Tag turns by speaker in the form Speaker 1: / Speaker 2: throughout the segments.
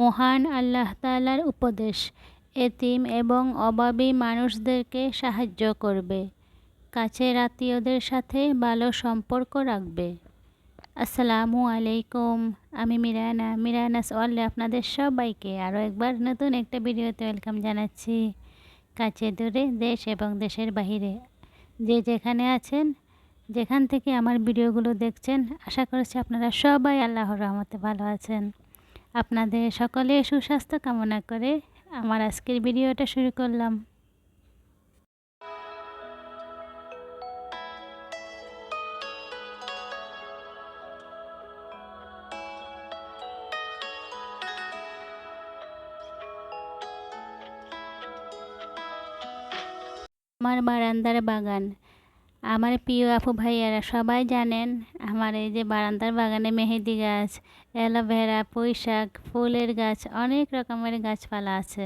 Speaker 1: মহান আল্লাহ তাআলার উপদেশ। এতিম এবং অভাবী মানুষদেরকে সাহায্য করবে। কাছের আত্মীয়দের সাথে ভালো সম্পর্ক রাখবে। আসসালামু আলাইকুম, আমি মিরানা। মিরানাস ওয়ার্ল্ডে আপনাদের সবাইকে আরও একবার নতুন একটা ভিডিওতে ওয়েলকাম জানাচ্ছি। কাছে দূরে দেশ এবং দেশের বাহিরে। যে যেখানে আছেন, যেখান থেকে আমার ভিডিওগুলো দেখছেন, আশা করছি আপনারা সবাই আল্লাহর রহমতে ভালো আছেন। আপনাদের সকলে সুস্বাস্থ্য কামনা করে আমার আজকের ভিডিওটা শুরু করলাম। আমার বারান্দার বাগান। আমার প্রিয় আপু ভাইয়ারা সবাই জানেন, আমার এই যে বারান্দার বাগানে মেহেদি গাছ অ্যালোভেরা পুঁই শাক ফুলের গাছ, অনেক রকমের গাছপালা আছে।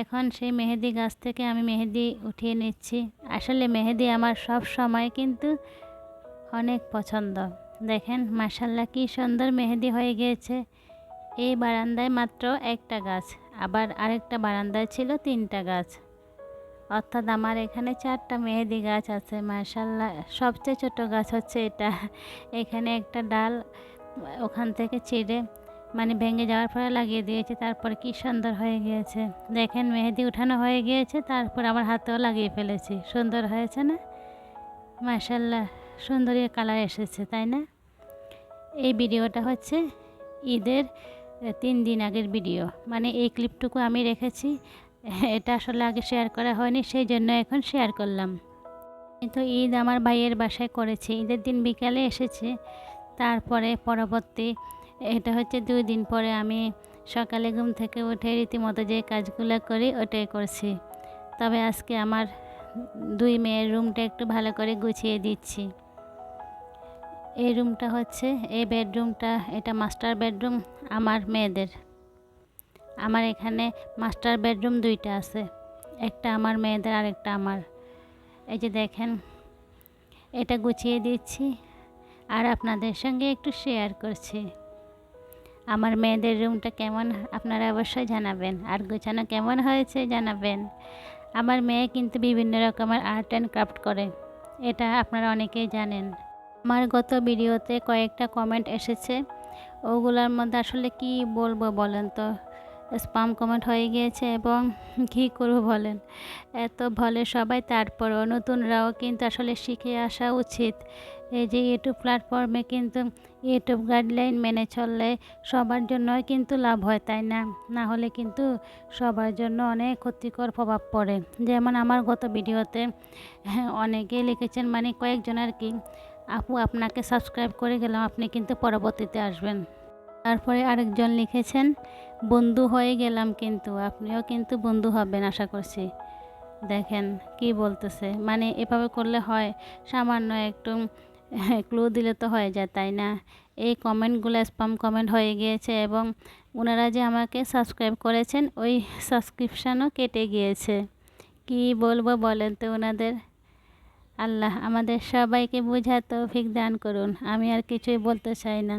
Speaker 1: এখন সেই মেহেদি গাছ থেকে আমি মেহেদি উঠিয়ে নিচ্ছি। আসলে মেহেদি আমার সব সময় কিন্তু অনেক পছন্দ। দেখেন মাসাল্লাহ কি সুন্দর মেহেদি হয়ে গিয়েছে। এই বারান্দায় মাত্র একটা গাছ, আবার আরেকটা বারান্দায় ছিল তিনটা গাছ। অর্থাৎ আমার এখানে চারটা মেহেদি গাছ আছে মার্শাল্লাহ সবচেয়ে ছোট গাছ হচ্ছে এটা। এখানে একটা ডাল ওখান থেকে ছিঁড়ে মানে ভেঙে যাওয়ার পরে লাগিয়ে দিয়েছে, তারপর কি সুন্দর হয়ে গিয়েছে। দেখেন, মেহেদি উঠানো হয়ে গিয়েছে, তারপর আমার হাতেও লাগিয়ে ফেলেছি। সুন্দর হয়েছে না? মার্শাল্লাহ সুন্দরী কালার এসেছে, তাই না? এই ভিডিওটা হচ্ছে ঈদের তিন দিন আগের ভিডিও। মানে এই ক্লিপটুকু আমি রেখেছি। এটা আসলে আগে শেয়ার করা হয়নি সেই জন্য এখন শেয়ার করলাম। কিন্তু ঈদ আমার ভাইয়ের বাসায় করেছি, ঈদের দিন বিকালে এসেছে। তারপরে পরবর্তী, এটা হচ্ছে দুই দিন পরে আমি সকালে ঘুম থেকে উঠে রীতিমতো যে কাজগুলো করি, ওটাই করছি। তবে আজকে আমার দুই মেয়ের রুমটা একটু ভালো করে গুছিয়ে দিচ্ছি। এই রুমটা হচ্ছে, এই বেডরুমটা, এটা মাস্টার বেডরুম আমার মেয়েদের। আমার এখানে মাস্টার বেডরুম দুইটা আছে। একটা আমার মেয়েদের আর একটা আমার। এই যে দেখেন, এটা গুছিয়ে দিচ্ছি আর আপনাদের সঙ্গে একটু শেয়ার করছি। আমার মেয়েদের রুমটা কেমন, আপনারা অবশ্যই জানাবেন। আর গুছানো কেমন হয়েছে জানাবেন। আমার মেয়ে কিন্তু বিভিন্ন রকমের আর্ট অ্যান্ড ক্রাফট করে, এটা আপনারা অনেকেই জানেন। আমার গত ভিডিওতে কয়েকটা কমেন্ট এসেছে। ওগুলোর মধ্যে আসলে কি বলব বলেন তো? স্পাম কমেন্ট হয়ে গিয়েছে এবং কী করব বলেন? এত বলে সবাই, তারপরও নতুনরাও কিন্তু আসলে শিখে আসা উচিত। এই যে ইউটিউব প্ল্যাটফর্মে কিন্তু ইউটিউব গাইডলাইন মেনে চললে সবার জন্যই কিন্তু লাভ হয়, তাই না? না হলে কিন্তু সবার জন্য অনেক ক্ষতিকর প্রভাব পড়ে। যেমন আমার গত ভিডিওতে অনেকেই লিখেছেন মানে কয়েকজন আর কি, আপু আপনাকে সাবস্ক্রাইব করে গেলাম, আপনি কিন্তু পরবর্তীতে আসবেন। তারপরে আরেকজন লিখেছেন বন্ধু হয়ে গেলাম কিন্তু, আপনিও কিন্তু বন্ধু হবেন আশা করছি। দেখেন কি বলতেছে মানে এভাবে করলে হয়, সামান্য একটু ক্লু দিলে তো হয়ে যায়, তাই না? এই কমেন্টগুলো স্পাম কমেন্ট হয়ে গিয়েছে এবং ওনারা যে আমাকে সাবস্ক্রাইব করেছেন, ওই সাবস্ক্রিপশানও কেটে গিয়েছে। কি বলব বলেন তো ওনাদের আল্লাহ আমাদের সবাইকে বোঝা তৌফিক দান করুন, আমি আর কিছুই বলতে চাই না।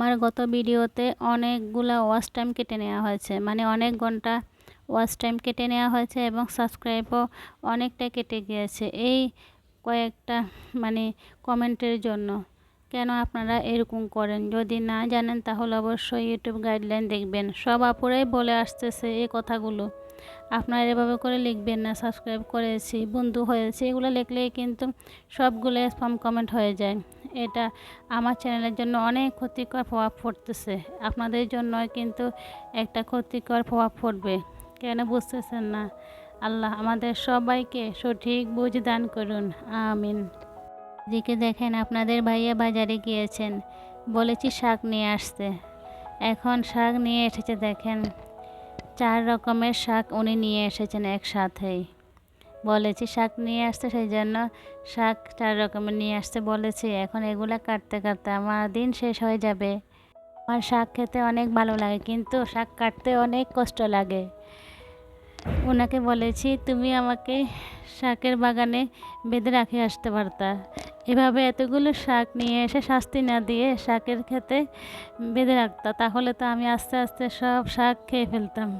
Speaker 1: আমার গত ভিডিওতে অনেকগুলো ওয়াচ টাইম কেটে নেওয়া হয়েছে। মানে অনেক ঘণ্টা ওয়াচ টাইম কেটে নেওয়া হয়েছে এবং সাবস্ক্রাইবও অনেকটা কেটে গিয়েছে। এই কয়েকটা মানে কমেন্টের জন্য কেন আপনারা এরকম করেন? যদি না জানেন তাহলে অবশ্যই ইউটিউব গাইডলাইন দেখবেন। সব আপুরাই বলে আসতেছে এই কথাগুলো। আপনারা এভাবে করে লিখবেন না, সাবস্ক্রাইব করেছি, বন্ধু হয়েছে, এগুলো লিখলেই কিন্তু সবগুলো স্পাম কমেন্ট হয়ে যায়। এটা আমার চ্যানেলের জন্য অনেক ক্ষতিকর প্রভাব পড়তেছে। আপনাদের জন্য কিন্তু একটা ক্ষতিকর প্রভাব পড়বে। কেন বুঝতেছেন না? আল্লাহ আমাদের সবাইকে সঠিক বুঝ দান করুন। আমিন। দিকে দেখেন আপনাদের ভাইয়া বাজারে গিয়েছেন। বলেছি শাক নিয়ে আসতে। এখন শাক নিয়ে এসেছে দেখেন। চার রকমের শাক উনি নিয়ে এসেছেন একসাথেই। বলেছি, শাক নিয়ে আসতে সেই জন্য শাক চার রকমের নিয়ে আসতে বলেছি। এখন এগুলো কাটতে কাটতে আমার দিন শেষ হয়ে যাবে। আমার শাক খেতে অনেক ভালো লাগে, কিন্তু শাক কাটতে অনেক কষ্ট লাগে। ওনাকে বলেছি, তুমি আমাকে শাকের বাগানে বেঁধে রাখে আসতে পারতা। এভাবে এতগুলো শাক নিয়ে এসে শাস্তি না দিয়ে শাকের খেতে বেঁধে রাখতো, তাহলে তো আমি আস্তে আস্তে সব শাক খেয়ে ফেলতাম।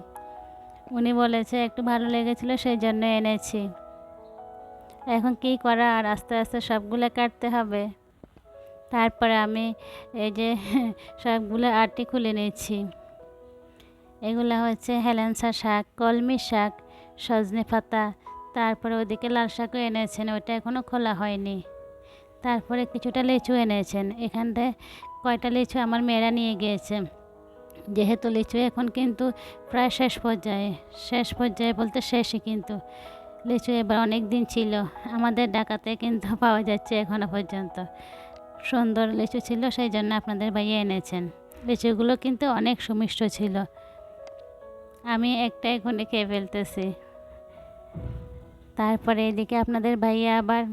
Speaker 1: উনি বলেছে, একটু ভালো লেগেছিল সেই জন্য এনেছি। এখন কী করা? আর আস্তে আস্তে সবগুলো কাটতে হবে। তারপরে আমি এই যে সবগুলো আটি খুলে নিয়েছি। এগুলো হচ্ছে হেলেন্সা শাক, কলমি শাক, সজনে পাতা, তারপরে ওদিকে লাল শাকও এনেছেন, ওইটা এখনও খোলা হয়নি। তারপরে কিছুটা লিচু এনেছেন। এখানটায় কয়টা লিচু আমার মেয়েরা নিয়ে গিয়েছে। যেহেতু লিচু, এখন কিন্তু প্রায় শেষ পর্যায়ে শেষ পর্যায়ে বলতে শেষই কিন্তু। লিচু এবার অনেক দিন ছিল, আমাদের ডাকাতে কিন্তু পাওয়া যাচ্ছে এখনও পর্যন্ত। সুন্দর লিচু ছিল, সেই জন্য আপনাদের ভাইয়া এনেছেন। লিচুগুলো কিন্তু অনেক সুমিষ্ট ছিল। আমি একটা এখনই খেয়ে ফেলতেছি। তারপরে এদিকে আপনাদের ভাইয়া আবার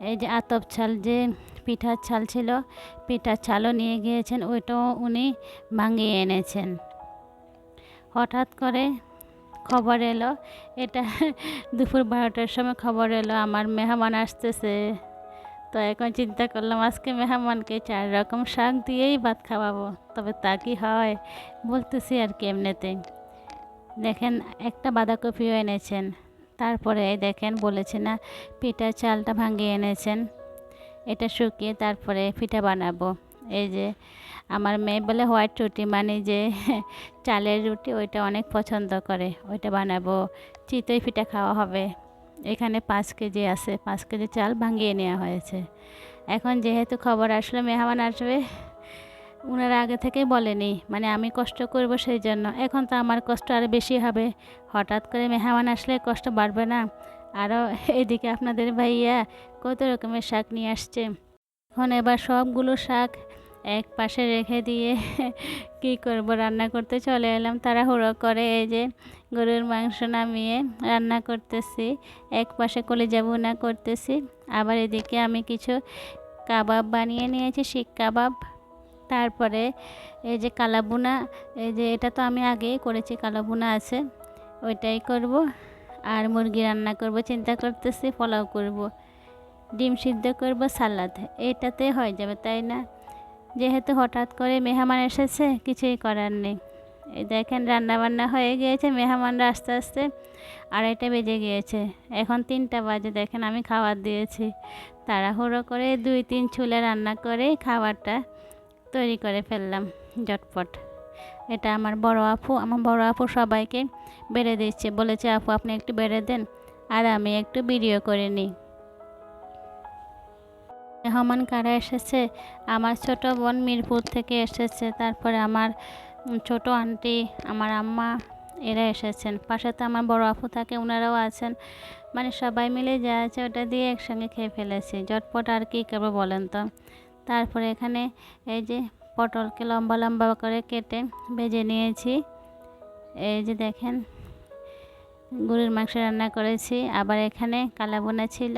Speaker 1: এই যে আতপ ছাল যে পিঠার ছাল ছিল, পিঠার ছালও নিয়ে গিয়েছেন, ওইটাও উনি ভাঙিয়ে এনেছেন। হঠাৎ করে খবর এলো, এটা দুপুর বারোটার সময় খবর এলো, আমার মেহমান আসতেছে। তো এখন চিন্তা করলাম, আজকে মেহমানকে চার রকম শাক দিয়েই ভাত খাওয়াবো, তবে তা কি হয়? বলতেছি আর কি এমনিতে। দেখেন, একটা বাঁধাকপিও এনেছেন, তারপরে দেখেন বলেছে না পিঠা চালটা ভাঙিয়ে এনেছেন। এটা শুকিয়ে তারপরে পিঠা বানাবো। এই যে আমার মেয়ে বলে হোয়াইট রুটি মানে যে চালের রুটি ওইটা অনেক পছন্দ করে, ওইটা বানাবো। চিতই পিঠা খাওয়া হবে। এখানে পাঁচ কেজি আছে, পাঁচ কেজি চাল ভাঙিয়ে নেওয়া হয়েছে। এখন যেহেতু খবর আসলে মেহমান আসবে ওনারা আগে থেকেই বলেনি মানে আমি কষ্ট করব সেই জন্য। এখন তো আমার কষ্ট আরও বেশি হবে। হঠাৎ করে মেহমান আসলে কষ্ট বাড়বে না। আরও এদিকে আপনাদের ভাইয়া কত রকমের শাক নিয়ে আসছে। এখন এবার সবগুলো শাক এক পাশে রেখে দিয়ে কি করব, রান্না করতে চলে এলাম। তাড়াহুড়ো করে এই যে গরুর মাংস নামিয়ে রান্না করতেছি। এক পাশে কলিজা ভুনা করতেছি। আবার এদিকে আমি কিছু কাবাব বানিয়ে নিয়েছি, শিক কাবাব। তারপরে এই যে কালাবুনা এই যে এটা তো আমি আগেই করেছি কালাবুনা আছে, ওইটাই করব। আর মুরগি রান্না করব, চিন্তা করতেছি, পোলাও করব। ডিম সিদ্ধ করব, সালাদ। এটাতে হয়ে যাবে, তাই না? যেহেতু হঠাৎ করে মেহমান এসেছে, কিছুই করার নেই। এই দেখেন, রান্নাবান্না হয়ে গিয়েছে, মেহমানরা আস্তে আস্তে আড়াইটা বেজে গিয়েছে। এখন তিনটা বাজে, দেখেন আমি খাবার দিয়েছি। তাড়াহুড়ো করে দুই, তিন চুলে রান্না করে খাবারটা তৈরি করে ফেললাম, ঝটপট। এটা আমার বড় আপু, আমার বড় আপু সবাইকে বেড়ে দিচ্ছে। বলেছে, আপু, আপনি একটু বেড়ে দেন আর আমি একটু ভিডিও করে নিই। মেহমান কারা এসেছে? আমার ছোট বোন মিরপুর থেকে এসেছে। তারপরে আমার ছোট আন্টি, আমার আম্মা, এরা এসেছেন। পাশে তো আমার বড় আপু থাকে ওনারাও আছেন। মানে সবাই মিলে যা আছে ওটা দিয়ে একসঙ্গে খেয়ে ফেলেছি। জটপট আর কী করব বলেন তো? তারপরে এখানে এই যে পটলকে লম্বা লম্বা করে কেটে ভেজে নিয়েছি। এই যে দেখেন গরুর মাংস রান্না করেছি। আবার এখানে কালাবোনা ছিল।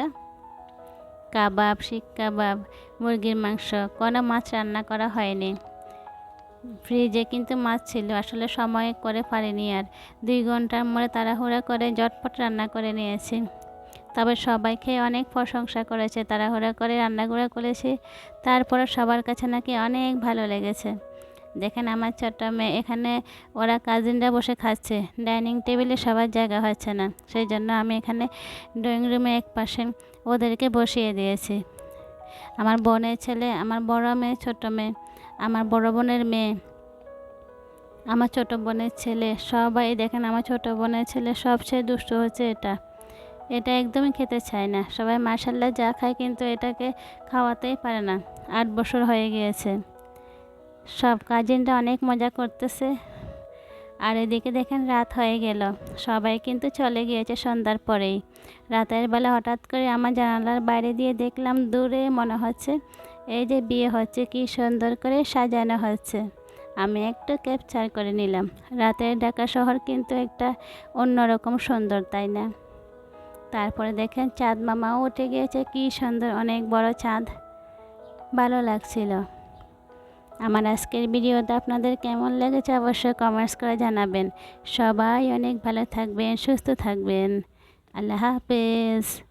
Speaker 1: কাবাব শিক কাবাব, মুরগির মাংস, কোনো মাছ রান্না করা হয়নি। ফ্রিজে কিন্তু মাছ ছিল, আসলে সময় করে পারিনি আর দুই ঘণ্টার মধ্যে তাড়াহুড়া করে জটপট রান্না করে নিয়েছি। তবে সবাই খেয়ে অনেক প্রশংসা করেছে, তাড়াহুড়া করে রান্নাগুলো করেছি তারপরে সবার কাছে নাকি অনেক ভালো লেগেছে। দেখেন আমার ছোট্ট মেয়ে, এখানে ওরা কাজিনরা বসে খাচ্ছে ডাইনিং টেবিলে সবার জায়গা হচ্ছে না সেই জন্য আমি এখানে ড্রয়িং রুমে এক পাশে ওদেরকে বসিয়ে দিয়েছি। আমার বোনের ছেলে, আমার বড় মেয়ে ছোট মেয়ে, আমার বড় বোনের মেয়ে, আমার ছোট বোনের ছেলে, সবাই দেখেন আমার ছোট বোনের ছেলে সবচেয়ে দুষ্ট হচ্ছে এটা। এটা একদমই খেতে চায় না। সবাই মার্শাল্লাহ যা খায় কিন্তু এটাকে খাওয়াতেই পারে না। আট বছর হয়ে গিয়েছে। সব কাজিনরা অনেক মজা করতেছে। আর এদিকে দেখেন রাত হয়ে গেল। সবাই কিন্তু চলে গিয়েছে সন্ধ্যার পরেই। রাতের বেলা হঠাৎ করে আমার জানালার বাইরে দিয়ে দেখলাম দূরে মনে হচ্ছে এই যে বিয়ে হচ্ছে, কি সুন্দর করে সাজানো হচ্ছে। আমি একটু ক্যাপচার করে নিলাম। রাতের ঢাকা শহর কিন্তু একটা অন্যরকম সুন্দর, তাই না? তারপরে দেখেন চাঁদ মামাও উঠে গিয়েছে, কি সুন্দর, অনেক বড় চাঁদ। ভালো লাগছিল। আমার আজকের ভিডিওটা আপনাদের কেমন লেগেছে অবশ্যই কমেন্টস করে জানাবেন। সবাই অনেক ভালো থাকবেন, সুস্থ থাকবেন। আল্লাহ হাফেজ।